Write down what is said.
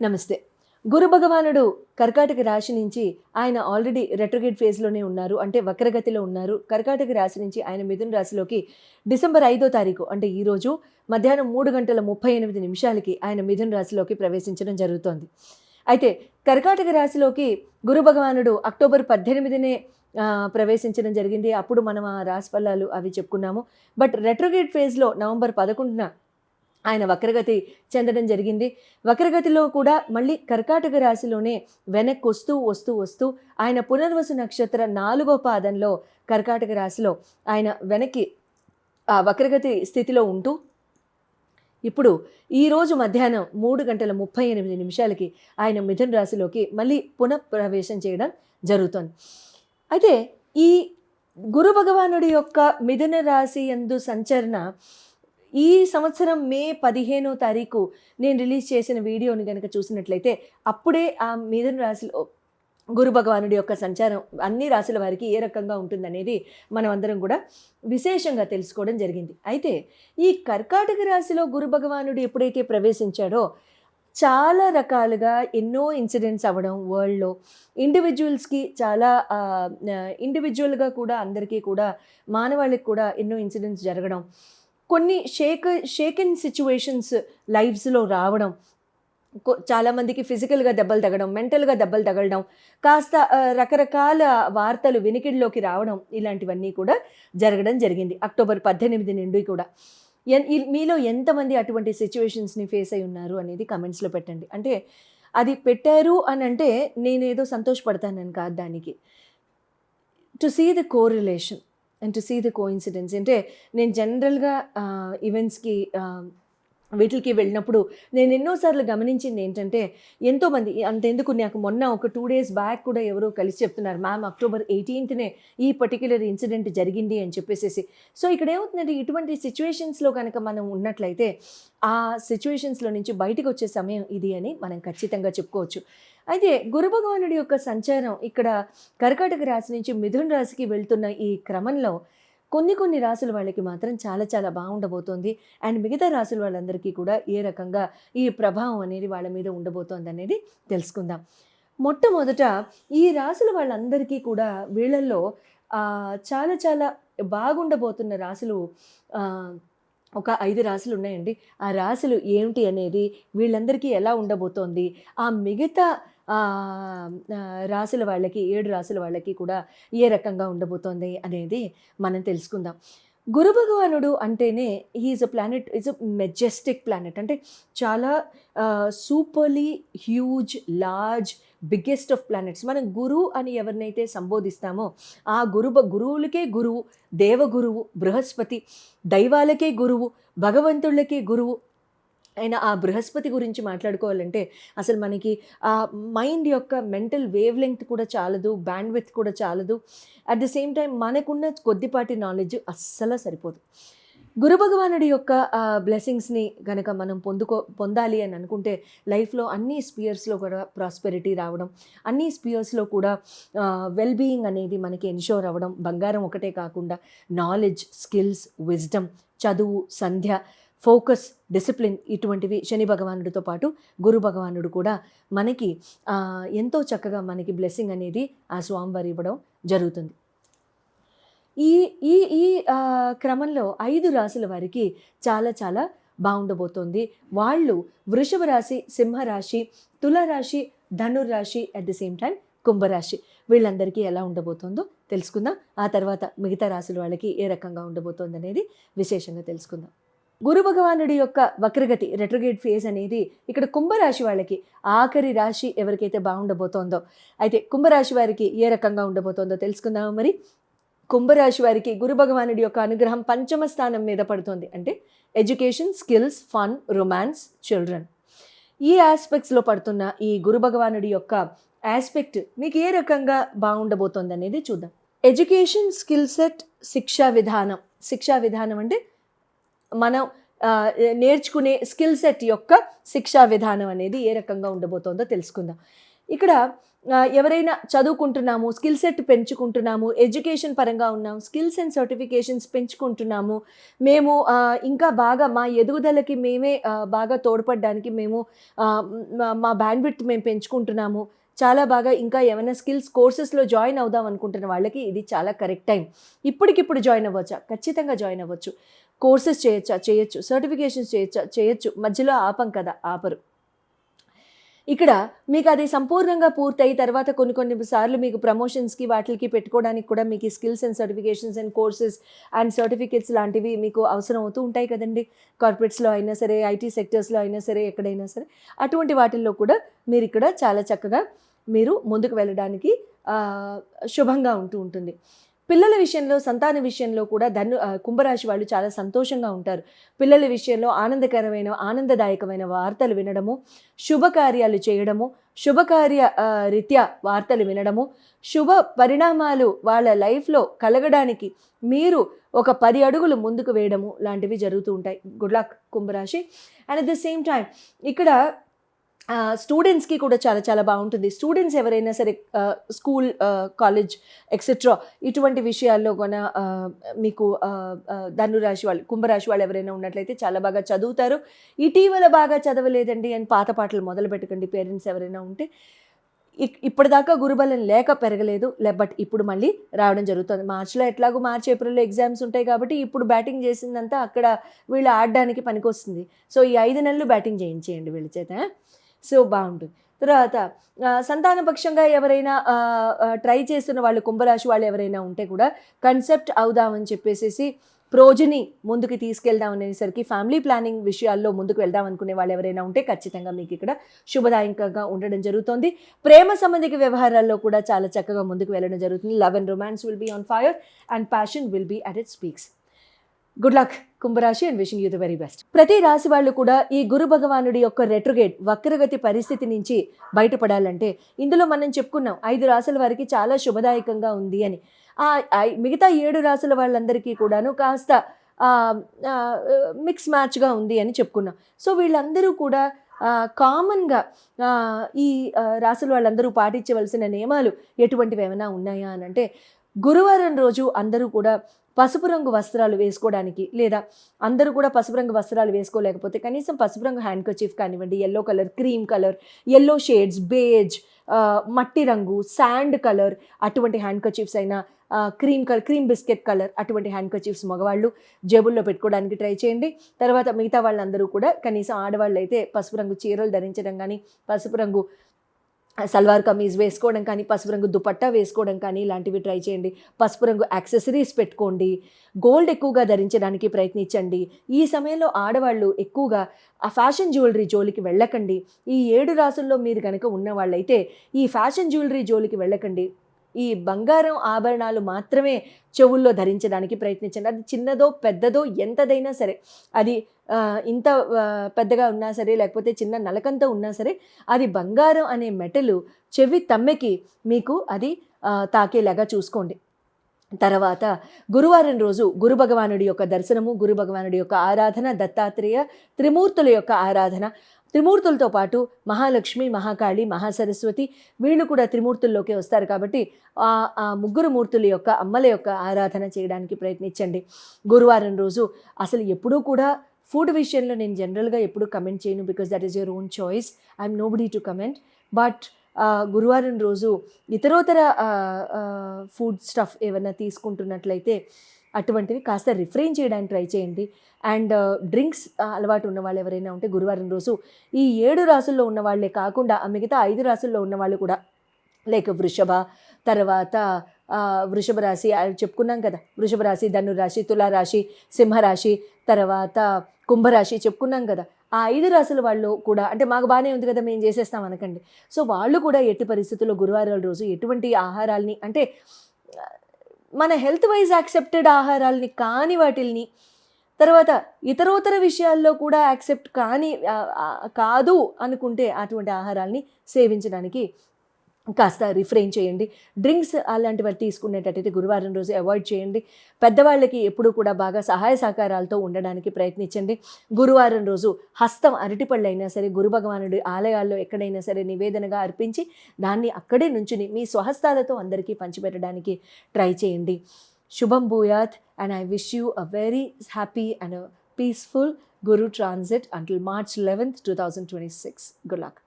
నమస్తే. గురు భగవానుడు కర్కాటక రాశి నుంచి ఆయన ఆల్రెడీ రెట్రోగేట్ ఫేజ్లోనే ఉన్నారు. అంటే వక్రగతిలో ఉన్నారు. కర్కాటక రాశి నుంచి ఆయన మిథున రాశిలోకి డిసెంబర్ ఐదో తారీఖు అంటే ఈరోజు మధ్యాహ్నం మూడు గంటల ముప్పై ఎనిమిది నిమిషాలకి ఆయన మిథున రాశిలోకి ప్రవేశించడం జరుగుతోంది. అయితే కర్కాటక రాశిలోకి గురు భగవానుడు అక్టోబర్ పద్దెనిమిదినే ప్రవేశించడం జరిగింది. అప్పుడు మనం ఆ రాశి ఫలాలు అవి చెప్పుకున్నాము. బట్ రెట్రోగేట్ ఫేజ్లో నవంబర్ పదకొండున ఆయన వక్రగతి చెందడం జరిగింది. వక్రగతిలో కూడా మళ్ళీ కర్కాటక రాశిలోనే వెనక్కి వస్తూ వస్తూ వస్తూ ఆయన పునర్వసు నక్షత్ర నాలుగో పాదంలో కర్కాటక రాశిలో ఆయన వెనక్కి ఆ వక్రగతి స్థితిలో ఉంటూ ఇప్పుడు ఈరోజు మధ్యాహ్నం మూడు గంటల ముప్పై ఎనిమిది నిమిషాలకి ఆయన మిథున రాశిలోకి మళ్ళీ పునఃప్రవేశం చేయడం జరుగుతుంది. అయితే ఈ గురు భగవానుడి యొక్క మిథున రాశి యందు సంచరణ ఈ సంవత్సరం మే పదిహేనో తారీఖు నేను రిలీజ్ చేసిన వీడియోని కనుక చూసినట్లయితే అప్పుడే ఆ మిథున రాశిలో గురు భగవానుడి యొక్క సంచారం అన్ని రాశుల వారికి ఏ రకంగా ఉంటుందనేది మనం అందరం కూడా విశేషంగా తెలుసుకోవడం జరిగింది. అయితే ఈ కర్కాటక రాశిలో గురు భగవానుడు ఎప్పుడైతే ప్రవేశించాడో చాలా రకాలుగా ఎన్నో ఇన్సిడెంట్స్ అవ్వడం వరల్డ్లో ఇండివిజువల్స్కి చాలా ఇండివిజువల్గా కూడా అందరికీ కూడా మానవాళికి కూడా ఎన్నో ఇన్సిడెంట్స్ జరగడం కొన్ని షేక్ షేకెన్ సిచ్యువేషన్స్ లైఫ్స్లో రావడం చాలామందికి ఫిజికల్గా దెబ్బలు తగడం మెంటల్గా దెబ్బలు తగలడం కాస్త రకరకాల వార్తలు వినికిడిలోకి రావడం ఇలాంటివన్నీ కూడా జరగడం జరిగింది. అక్టోబర్ పద్దెనిమిది నుండి కూడా. ఎన్- ఈ- మీలో ఎంతమంది అటువంటి సిచ్యువేషన్స్ని ఫేస్ అయి ఉన్నారు అనేది కమెంట్స్లో పెట్టండి. అంటే అది పెట్టారు అని అంటే నేనేదో సంతోషపడతానని కాదు దానికి. To see the correlation and to see the coincidence అంటే నేను జనరల్గా ఈవెంట్స్కి వీటికి వెళ్ళినప్పుడు నేను ఎన్నోసార్లు గమనించింది ఏంటంటే ఎంతోమంది అంతెందుకు నాకు మొన్న ఒక టూ డేస్ బ్యాక్ కూడా ఎవరో కలిసి చెప్తున్నారు మ్యామ్ అక్టోబర్ ఎయిటీన్త్నే ఈ పర్టిక్యులర్ ఇన్సిడెంట్ జరిగింది అని చెప్పేసేసి. సో ఇక్కడ ఏమవుతుందంటే ఇటువంటి సిచ్యువేషన్స్లో కనుక మనం ఉన్నట్లయితే ఆ సిచ్యువేషన్స్లో నుంచి బయటకు వచ్చే సమయం ఇది అని మనం ఖచ్చితంగా చెప్పుకోవచ్చు. అయితే గురు భగవానుడి యొక్క సంచారం ఇక్కడ కర్కాటక రాశి నుంచి మిథున రాశికి వెళ్తున్న ఈ క్రమంలో కొన్ని కొన్ని రాసుల వాళ్ళకి మాత్రం చాలా చాలా బాగుండబోతోంది. అండ్ మిగతా రాసుల వాళ్ళందరికీ కూడా ఏ రకంగా ఈ ప్రభావం అనేది వాళ్ళ మీద ఉండబోతోంది అనేది తెలుసుకుందాం. మొట్టమొదట ఈ రాసుల వాళ్ళందరికీ కూడా వీళ్ళల్లో చాలా చాలా బాగుండబోతున్న రాసులు ఒక ఐదు రాసులు ఉన్నాయండి. ఆ రాసులు ఏమిటి అనేది వీళ్ళందరికీ ఎలా ఉండబోతోంది? ఆ మిగతా రాసుల వాళ్ళకి ఏడు రాసుల వాళ్ళకి కూడా ఏ రకంగా ఉండబోతోంది అనేది మనం తెలుసుకుందాం. గురు భగవానుడు అంటేనే is a planet is a majestic planet అంటే చాలా superly huge large biggest of planets మనం గురువు అని ఎవరినైతే సంబోధిస్తామో ఆ గురు గురువులకే గురువు దేవగురువు బృహస్పతి దైవాలకే గురువు భగవంతుళ్ళకే గురువు ఆయన ఆ బృహస్పతి గురించి మాట్లాడుకోవాలంటే అసలు మనకి ఆ మైండ్ యొక్క మెంటల్ వేవ్ లెంగ్త్ కూడా చాలదు బ్యాండ్ విత్ కూడా చాలదు. అట్ ద సేమ్ టైం మనకున్న కొద్దిపాటి నాలెడ్జ్ అస్సలు సరిపోదు. గురు భగవానుడి యొక్క బ్లెస్సింగ్స్ని కనుక మనం పొందుకో పొందాలి అని అనుకుంటే లైఫ్లో అన్ని స్పియర్స్లో కూడా ప్రాస్పెరిటీ రావడం అన్ని స్పియర్స్లో కూడా వెల్ బీయింగ్ అనేది మనకి ఎన్షోర్ అవ్వడం బంగారం ఒకటే కాకుండా నాలెడ్జ్ స్కిల్స్ విజ్డమ్ చదువు సంధ్య ఫోకస్ డిసిప్లిన్ ఇటువంటివి శని భగవానుడితో పాటు గురు భగవానుడు కూడా మనకి ఎంతో చక్కగా మనకి బ్లెస్సింగ్ అనేది ఆ స్వామివారు ఇవ్వడం జరుగుతుంది. ఈ ఈ ఈ క్రమంలో ఐదు రాసుల వారికి చాలా చాలా బాగుండబోతోంది. వాళ్ళు వృషభ రాశి సింహరాశి తులారాశి ధనుర్రాశి అట్ ది సేమ్ టైం కుంభరాశి. వీళ్ళందరికీ ఎలా ఉండబోతోందో తెలుసుకుందాం. ఆ తర్వాత మిగతా రాశుల వాళ్ళకి ఏ రకంగా ఉండబోతోంది అనేది విశేషంగా తెలుసుకుందాం. గురు భగవానుడి యొక్క వక్రగతి రెట్రోగేట్ ఫేజ్ అనేది ఇక్కడ కుంభరాశి వాళ్ళకి ఆఖరి రాశి ఎవరికైతే బాగుండబోతోందో. అయితే కుంభరాశి వారికి ఏ రకంగా ఉండబోతోందో తెలుసుకుందాం మరి? కుంభరాశి వారికి గురు భగవానుడి యొక్క అనుగ్రహం పంచమ స్థానం మీద పడుతుంది. అంటే education skills fun romance children ఈ ఆస్పెక్ట్స్లో పడుతున్న ఈ గురు భగవానుడి యొక్క ఆస్పెక్ట్ మీకు ఏ రకంగా బాగుండబోతోంది అనేది చూద్దాం. ఎడ్యుకేషన్ స్కిల్ సెట్ శిక్షా విధానం. శిక్షా విధానం అంటే మనం నేర్చుకునే స్కిల్ సెట్ యొక్క శిక్షా విధానం అనేది ఏ రకంగా ఉండబోతోందో తెలుసుకుందాం. ఇక్కడ ఎవరైనా చదువుకుంటున్నాము స్కిల్ సెట్ పెంచుకుంటున్నాము ఎడ్యుకేషన్ పరంగా ఉన్నాము స్కిల్స్ అండ్ సర్టిఫికేషన్స్ పెంచుకుంటున్నాము మేము ఇంకా బాగా మా ఎదుగుదలకి మేమే బాగా తోడ్పడడానికి మేము మా- మా బ్యాండ్విడ్త్ మేము పెంచుకుంటున్నాము చాలా బాగా ఇంకా ఏమైనా స్కిల్స్ కోర్సెస్లో జాయిన్ అవుదాం అనుకుంటున్న వాళ్ళకి ఇది చాలా కరెక్ట్ టైం. ఇప్పటికిప్పుడు జాయిన్ అవ్వచ్చా? ఖచ్చితంగా జాయిన్ అవ్వచ్చు. కోర్సెస్ చేయొచ్చా? చేయొచ్చు. సర్టిఫికేషన్స్ చేయొచ్చా? చేయొచ్చు. మధ్యలో ఆపం కదా ఆపరు. ఇక్కడ మీకు అది సంపూర్ణంగా పూర్తయి తర్వాత కొన్ని కొన్ని సార్లు మీకు ప్రమోషన్స్కి వాటికి పెట్టుకోవడానికి కూడా మీకు ఈ skills and certifications and courses and certificates లాంటివి మీకు అవసరం అవుతూ ఉంటాయి కదండి. కార్పొరేట్స్లో అయినా సరే ఐటీ సెక్టర్స్లో అయినా సరే ఎక్కడైనా సరే. అటువంటి వాటిల్లో కూడా మీరు ఇక్కడ చాలా చక్కగా మీరు ముందుకు వెళ్ళడానికి శుభంగా ఉంటూ ఉంటుంది. పిల్లల విషయంలో సంతాన విషయంలో కూడా ధను కుంభరాశి వాళ్ళు చాలా సంతోషంగా ఉంటారు. పిల్లల విషయంలో ఆనందకరమైన ఆనందదాయకమైన వార్తలు వినడము శుభకార్యాలు చేయడము శుభకార్య రీత్యా వార్తలు వినడము శుభ పరిణామాలు వాళ్ళ లైఫ్లో కలగడానికి మీరు ఒక పది అడుగులు ముందుకు వేయడము లాంటివి జరుగుతూ ఉంటాయి. గుడ్ లక్ కుంభరాశి. And at the same time ఇక్కడ స్టూడెంట్స్కి కూడా చాలా చాలా బాగుంటుంది. స్టూడెంట్స్ ఎవరైనా సరే స్కూల్ కాలేజ్ ఎక్సెట్రా ఇటువంటి విషయాల్లో కూడా మీకు ధనురాశి వాళ్ళు కుంభరాశి వాళ్ళు ఎవరైనా ఉన్నట్లయితే చాలా బాగా చదువుతారు. ఇటీవల బాగా చదవలేదండి అని పాత పాటలు మొదలు పెట్టకండి పేరెంట్స్ ఎవరైనా ఉంటే. ఇప్పటిదాకా గురుబలం లేక పెరగలేదు. లే బట్ ఇప్పుడు మళ్ళీ రావడం జరుగుతుంది. మార్చిలో ఎట్లాగో మార్చి ఏప్రిల్లో ఎగ్జామ్స్ ఉంటాయి కాబట్టి ఇప్పుడు బ్యాటింగ్ చేసిందంతా అక్కడ వీళ్ళు ఆడడానికి పనికొస్తుంది. సో ఈ ఐదు నెలలు బ్యాటింగ్ చేయించేయండి వీళ్ళ చేత. సో బాగుంటుంది. తర్వాత సంతానపక్షంగా ఎవరైనా ట్రై చేస్తున్న వాళ్ళు కుంభరాశి వాళ్ళు ఎవరైనా ఉంటే కూడా కన్సెప్ట్ అవుదామని చెప్పేసేసి ప్రోజని ముందుకు తీసుకెళ్దాం అనేసరికి ఫ్యామిలీ ప్లానింగ్ విషయాల్లో ముందుకు వెళ్దాం అనుకునే వాళ్ళు ఎవరైనా ఉంటే ఖచ్చితంగా మీకు ఇక్కడ శుభదాయకంగా ఉండడం జరుగుతుంది. ప్రేమ సంబంధిక వ్యవహారాల్లో కూడా చాలా చక్కగా ముందుకు వెళ్ళడం జరుగుతుంది. Love and romance will be on fire and passion will be at it speaks good luck కుంభరాశి and wishing you the very best ప్రతి రాశి వాళ్ళు కూడా ఈ గురు భగవానుడి యొక్క రెట్రుగేట్ వక్రగతి పరిస్థితి నుంచి బయటపడాలంటే ఇందులో మనం చెప్పుకున్నాం ఐదు రాసుల వారికి చాలా శుభదాయకంగా ఉంది అని. ఆ మిగతా ఏడు రాసుల వాళ్ళందరికీ కూడాను కాస్త మిక్స్ మ్యాచ్గా ఉంది అని చెప్పుకున్నాం. సో వీళ్ళందరూ కూడా కామన్గా ఈ రాసుల వాళ్ళందరూ పాటించవలసిన నియమాలు ఎటువంటివి ఏమైనా ఉన్నాయా అని అంటే గురువారం రోజు అందరూ కూడా పసుపు రంగు వస్త్రాలు వేసుకోవడానికి లేదా అందరూ కూడా పసుపు రంగు వస్త్రాలు వేసుకోలేకపోతే కనీసం పసుపు రంగు హ్యాండ్ కచీఫ్ కానివ్వండి yellow colour cream colour yellow shades beige మట్టి రంగు శాండ్ కలర్ అటువంటి హ్యాండ్ కచీఫ్స్ అయినా cream colour cream biscuit colour అటువంటి హ్యాండ్ కచీఫ్స్ మగవాళ్ళు జేబుల్లో పెట్టుకోవడానికి ట్రై చేయండి. తర్వాత మిగతా వాళ్ళందరూ కూడా కనీసం ఆడవాళ్ళు అయితే పసుపు రంగు చీరలు ధరించడం కానీ పసుపు రంగు సల్వార్ కమీజ్ వేసుకోవడం కానీ పసుపు రంగు దుపట్టా వేసుకోవడం కానీ ఇలాంటివి ట్రై చేయండి. పసుపు రంగు యాక్సెసరీస్ పెట్టుకోండి. గోల్డ్ ఎక్కువగా ధరించడానికి ప్రయత్నించండి. ఈ సమయంలో ఆడవాళ్ళు ఎక్కువగా ఆ ఫ్యాషన్ జ్యువెలరీ జోలికి వెళ్ళకండి. ఈ ఏడు రాసుల్లో మీరు కనుక ఉన్నవాళ్ళైతే ఈ ఫ్యాషన్ జ్యువెలరీ జోలికి వెళ్ళకండి. ఈ బంగారం ఆభరణాలు మాత్రమే చెవుల్లో ధరించడానికి ప్రయత్నించండి. అది చిన్నదో పెద్దదో ఎంతదైనా సరే అది ఇంత పెద్దగా ఉన్నా సరే లేకపోతే చిన్న నలకంత ఉన్నా సరే అది బంగారం అనే మెటలు చెవి తమ్మెకి మీకు అది తాకేలాగా చూసుకోండి. తర్వాత గురువారం రోజు గురు భగవానుడి యొక్క దర్శనము గురు భగవానుడి యొక్క ఆరాధన దత్తాత్రేయ త్రిమూర్తుల యొక్క ఆరాధన. త్రిమూర్తులతో పాటు మహాలక్ష్మి మహాకాళి మహాసరస్వతి వీళ్ళు కూడా త్రిమూర్తుల్లోకి వస్తారు కాబట్టి ఆ ముగ్గురు మూర్తుల యొక్క అమ్మల యొక్క ఆరాధన చేయడానికి ప్రయత్నించండి. గురువారం రోజు అసలు ఎప్పుడూ కూడా ఫుడ్ విషయంలో నేను జనరల్గా ఎప్పుడు కమెంట్ చేయను because that is your own choice I'm nobody to comment but గురువారం రోజు ఇతరోతర ఫుడ్ స్టఫ్ ఏమైనా తీసుకుంటున్నట్లయితే అటువంటివి కాస్త రిఫ్రెయిన్ చేయడానికి ట్రై చేయండి. అండ్ డ్రింక్స్ uh, అలవాటు ఉన్న వాళ్ళు ఎవరైనా ఉంటే గురువారం రోజు ఈ ఏడు రాసుల్లో ఉన్న వాళ్ళే కాకుండా మిగతా ఐదు రాసుల్లో ఉన్న వాళ్ళు కూడా లైక్ వృషభ తర్వాత వృషభ రాశి చెప్పుకున్నాం కదా వృషభ రాశి ధనురాశి తులారాశి సింహరాశి తర్వాత కుంభరాశి చెప్పుకున్నాం కదా ఆ ఐదు రాసుల వాళ్ళు కూడా అంటే మాకు బాగానే ఉంది కదా మేము చేసేస్తాం అనకండి. సో వాళ్ళు కూడా ఎట్టి పరిస్థితుల్లో గురువారాల రోజు ఎటువంటి ఆహారాల్ని అంటే మన హెల్త్ వైజ్ యాక్సెప్టెడ్ ఆహారాలని కాని వాటిల్ని తర్వాత ఇతరోతర విషయాల్లో కూడా యాక్సెప్ట్ కాని కాదు అనుకుంటే అటువంటి ఆహారాల్ని సేవించడానికి కాస్త రిఫ్రెయిన్ చేయండి. డ్రింక్స్ అలాంటివి తీసుకునేటట్టయితే గురువారం రోజు అవాయిడ్ చేయండి. పెద్దవాళ్ళకి ఎప్పుడూ కూడా బాగా సహాయ సహకారాలతో ఉండడానికి ప్రయత్నించండి. గురువారం రోజు హస్తం అరటిపళ్ళు అయినా సరే గురు భగవానుడి ఆలయాల్లో ఎక్కడైనా సరే నివేదనగా అర్పించి దాన్ని అక్కడే నుంచుని మీ స్వహస్తాలతో అందరికీ పంచిపెట్టడానికి ట్రై చేయండి. శుభం భూయాత్ and I wish you a very happy and peaceful Guru transit until March eleventh two thousand twenty six. Good luck.